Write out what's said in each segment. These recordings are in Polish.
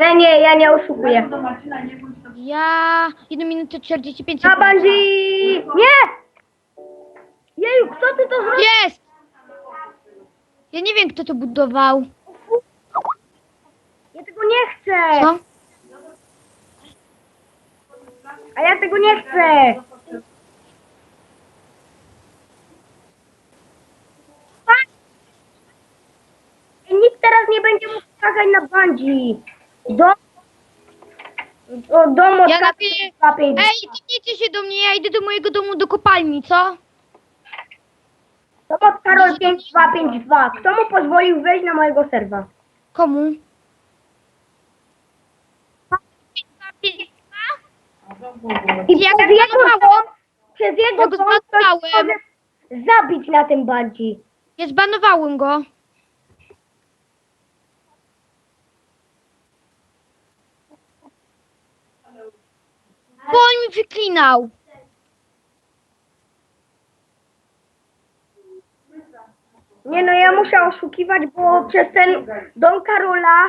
Nie, nie, ja nie oszukuję. Ja 1 minutę 45 Na sekund. Nie! Jeju, kto ty to zrobił? Jest! Ja nie wiem, kto to budował. Ja tego nie chcę! Co? A ja tego nie chcę! Nikt teraz nie będzie mógł skakać na bungee. Do... Do domu Ja napiję... lepiej. Ej, tyknijcie się do mnie, ja idę do mojego domu do kopalni, co? Dom od Karol 5252. Kto mu pozwolił wejść na mojego serwa? Komu? I Ja przez go jego zbanowałem. dom, przez jego Ja go ktoś może zabić na tym bungee. Ja zbanowałem go. Bo on mi wyklinał. Nie no, ja muszę oszukiwać, bo przez ten dom Karola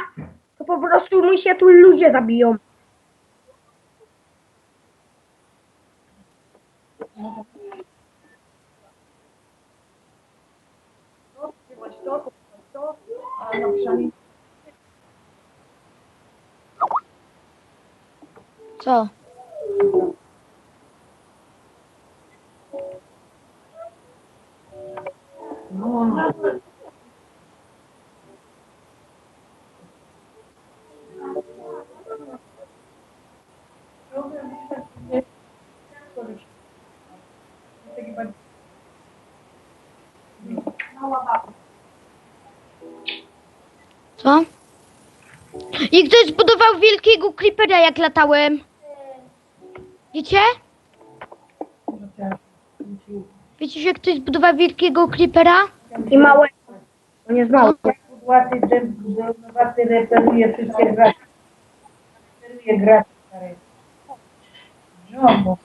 to po prostu mi się tu ludzie zabiją. Co? Co? I ktoś zbudował wielkiego creepera jak latałem. Wiecie? Wiecie, że ktoś zbudował wielkiego creepera? I małe. On jest mały. Kudłaty, drewnowaty reperuje wszystkie gracze. Reperuje gracze stare. Żobo.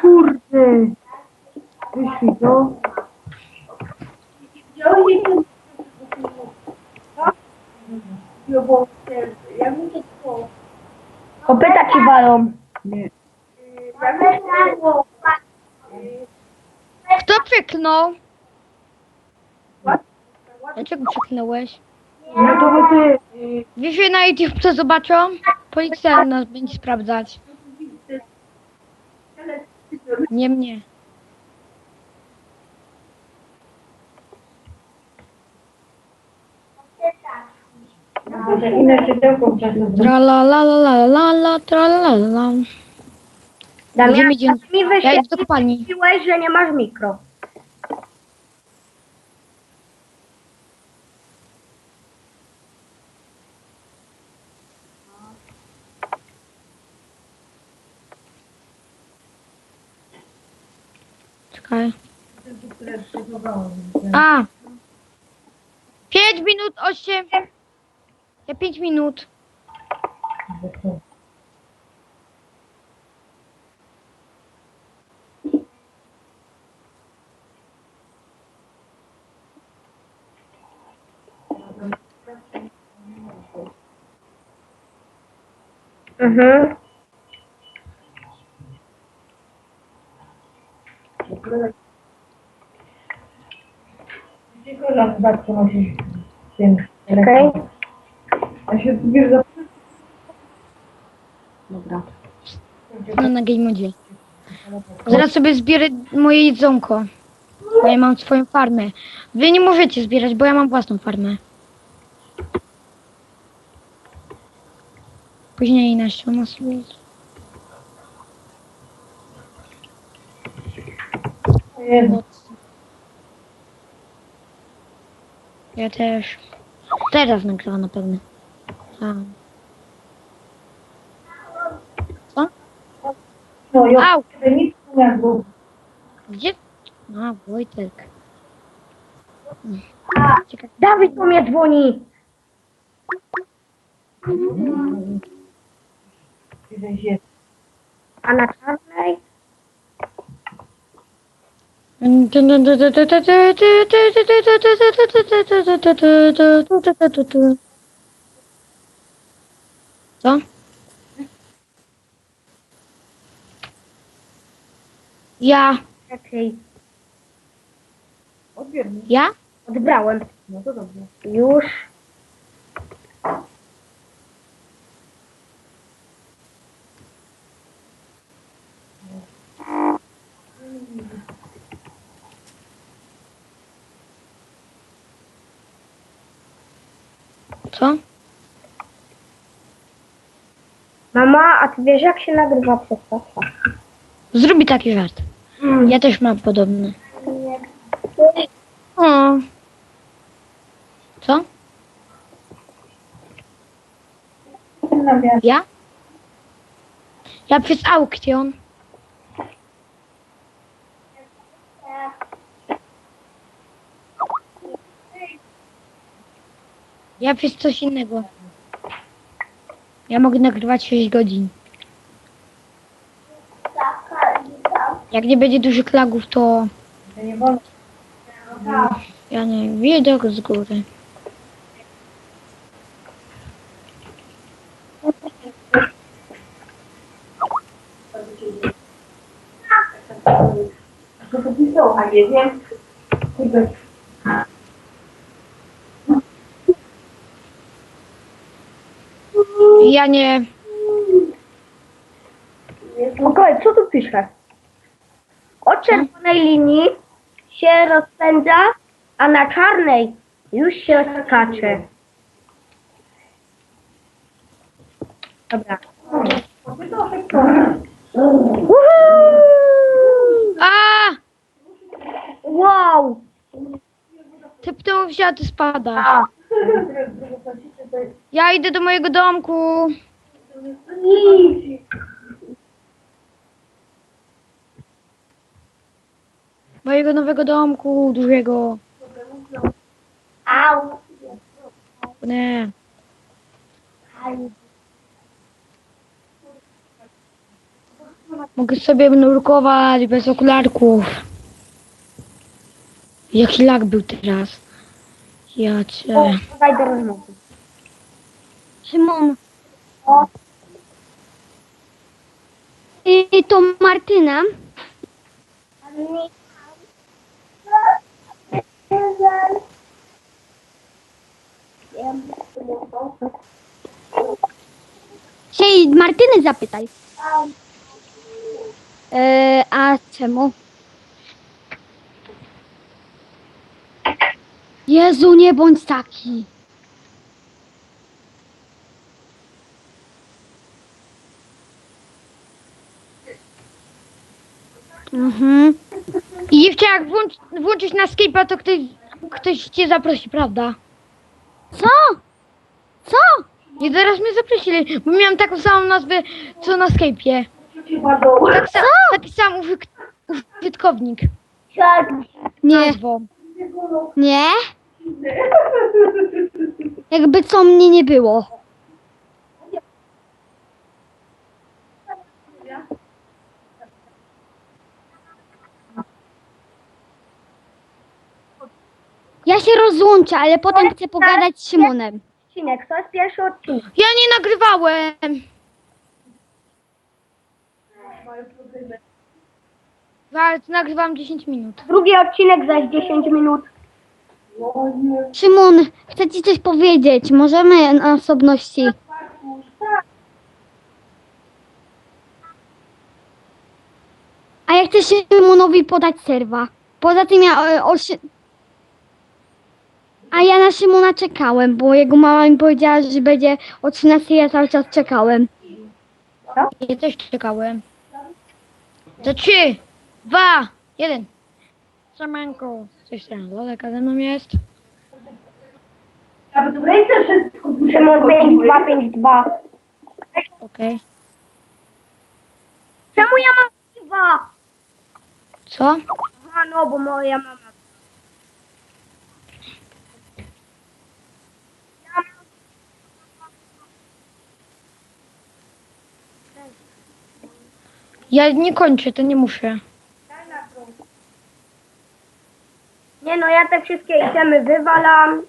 Kurde. Wyszli to. Kopyta ci walą. Nie. Kto przeknął? Dlaczego przeknąłeś? No to bo ty. Wiesz, że na YouTube co zobaczą? Policja nas będzie sprawdzać. Nie mnie. Może inne szydełko w czasie Tra la la la la la la tra la la la. Damian, Będziemy mi Ja idę do kopalni. wyświetliłeś, że nie masz mikro. Czekaj. A! 5 minut, 8. Ja 5 minut. Mhm. Tylko raz babciu nosisz tym Okej. A się wiesz za... Dobra. No na game modzie. Zaraz sobie zbierę moje jedzonko. Bo ja mam swoją farmę. Wy nie możecie zbierać, bo ja mam własną farmę. Później nasiona sobie. Jezu. Ja też. Teraz nagrywa na pewno. Tak. Co? No i Au! nic nie było. Gdzie? A, Wojtek. Czekaj. Dawid po mnie dzwoni. A na czarnej? Co? Ja, Raczej Odbiór mi. ja? odbrałem. No to dobrze. Już. Co? Mama, a ty wiesz jak się nagrywa przez to? Zrobi taki żart. Ja też mam podobny. O. Co? Nawias. Ja? Ja przez aukcjon. Ja przez coś innego. Ja mogę nagrywać 6 godzin. Jak nie będzie dużych lagów, to To nie wolno. ja nie widok z góry. To to pisał, a nie wiem. Kurde. Ja nie. Okej, co tu pisze? Od czerwonej linii się rozpędza, a na czarnej już się skacze. Dobra. Woohoo! A! Wow! Ty ptył wzięła, ty spada. A, Ja idę do mojego domku. Mojego nowego domku, dużego. au! Nie. Mogę sobie nurkować bez okularków. Jaki lag był teraz. Ja cię. O, do rozmowy. Szymon, O, y, to Martyna. Się Martyny zapytaj. E, a czemu? Jezu, nie bądź taki. Mhm. I dziewczyna, jak włącz, włączysz na Skype'a, to ktoś, ktoś cię zaprosi, prawda? Co? Co? Nie, teraz mnie zaprosili, bo miałam taką samą nazwę, co na Skype'ie. Tak sa, taki sam użyk, użytkownik. Nie, Nazwą. nie. Jakby co mnie nie było. Ja się rozłączę, ale potem chcę pogadać z Szymonem. odcinek, to jest pierwszy odcinek. Ja nie nagrywałem. Ale nagrywam 10 minut. Drugi odcinek zaś 10 minut. Szymon, chcę ci coś powiedzieć. Możemy na osobności. A ja chcę Szymonowi podać serwa. Poza tym ja o, Szy- A ja na Szymona czekałem, bo jego mama mi powiedziała, że będzie o 13 ja cały czas czekałem. Ja też czekałem. To 3, 2, 1. Szamanko. Coś tam daleka ze mną jest. Aby to wszystko Szymon 5252. Okej. Czemu ja mam dwa? Co? Aha, no, bo moja mama. Ja nie kończę, to nie muszę. Nie no, ja te wszystkie itemy wywalam